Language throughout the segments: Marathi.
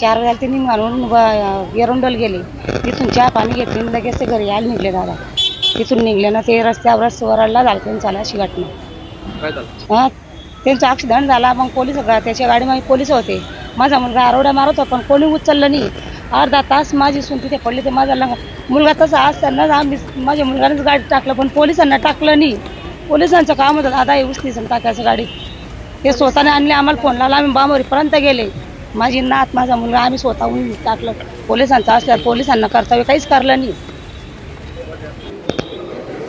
चार वेळा ते निघालून व- एरंडोल गेले तिथून चहा पाणी घेतले लगेच ते घरी यायला निघले दादा. तिथून निघले ना ते रस्त्यावर वरडला झालं त्यांचा अशी झालं? हा? त्यांचा ॲक्सिडेंट झाला मग पोलीस त्याच्या गाडीमध्ये पोलीस होते. माझा मुलगा आरोड्या मारत होता पण कोणी उचललं नाही. अर्धा तास माझी सून तिथे पडली ते माझा लंग मुलगा तसा असताना आम्ही माझ्या मुलगानेच गाडी टाकलं पण पोलिसांना टाकलं नाही. पोलिसांचं काम होतं दादा हे उचलीचं टाकायचं गाडी. ते स्वतःने आणले आम्हाला फोन लावला आम्ही बांबोरीपर्यंत गेले. माझी नात माझा मुलगा आम्ही स्वतःहून टाकलं. पोलिसांचं असल्यावर पोलिसांना कर्तव्य काहीच करलं नाही.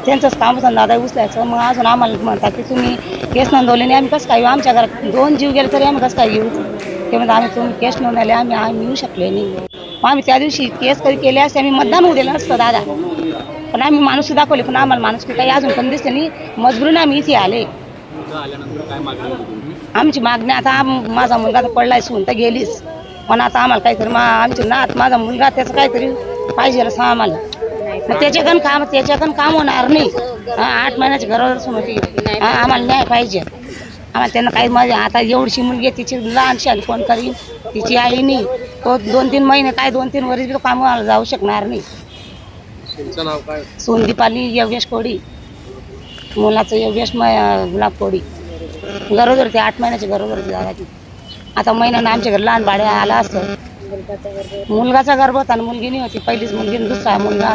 त्यांचंच काम होतं दादा उचलायचं. मग अजून आम्हाला म्हणतात की तुम्ही केस नोंदवले नाही. आम्ही कसं काय येऊ आमच्या घरात दोन जीव गेले तरी आम्ही कसं काय येऊ? ते म्हणतात आम्ही तुम्ही केस नोंदवले आम्ही आम्ही येऊ शकले नाही. मग आम्ही त्या दिवशी केस कधी केले असते आम्ही मतदान होऊ दिलं नसतं दादा. पण आम्ही माणूस दाखवले पण आम्हाला माणूस काही अजून पण दिसते नाही. मजबुरीने आम्ही इथे आले. आमची मागणी आता आम- माझा मुलगा तर पडलाय सून तर गेलीच. पण आता आम्हाला काहीतरी मा आमची नात माझा मुलगा त्याचं काहीतरी पाहिजे असं आम्हाला मग त्याच्याकडून काम त्याच्याकडून काम होणार नाही. हा, आठ महिन्याची घरावर सून होती. हा, आम्हाला न्याय पाहिजे. आम्हाला त्यांना काही माझी आता एवढीशी मुलगी आहे, तिची लहानशी आली फोन करीन. तिची आई नाही. तो दोन तीन महिने काय दोन तीन वर्ष कामाला जाऊ शकणार नाही. काय? सोनदीपाली योगेश कोडी. मुलाचं योगेश म गुलाब कोडी. गरोदर ते आठ महिन्याची गरोदर होती दादा ती आता महिन्यानं आमच्या घरी लहान भाडे आला असतं. मुलगाचा गर्भ होता आणि मुलगी नाही होती. पहिलीच मुलगी आणि दुसरा मुलगा.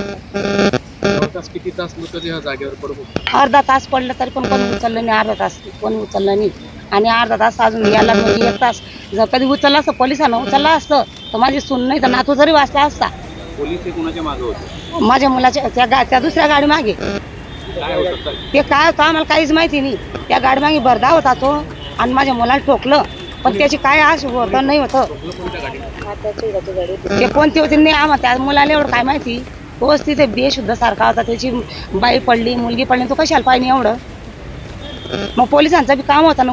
जवळपास किती तास लोक ह्या जागेवर पडत होते? अर्धा तास पडलं तरी पण कोणी उचललं नाही. अर्धा तास कोणी उचललं नाही. आणि अर्धा तास अजून याला म्हणजे एक तास. जर कधी उचललं असतं पोलिसांना उचललं असतं तर माझी सून नाही तर नातू जरी वाचला असता. पोलीस हे कुणाच्या मागे होते? माझ्या मुलाच्या त्या गा त्या दुसऱ्या गाडी मागे होतं ते काय होतं आम्हाला काहीच माहिती नाही. त्या गाडीमागे भरदा होता तो आणि माझ्या मुलाला ठोकलं. पण त्याची काय आश होतं नाही होतं. ते कोणती होती नाही आम्हाला त्या मुलाला एवढं काय माहिती? तोच तिथे बेशुद्ध सारखा होता. त्याची बाई पडली मुलगी पडली तो कशाला पाहिजे एवढं? मग पोलिसांचं बी काम होता ना.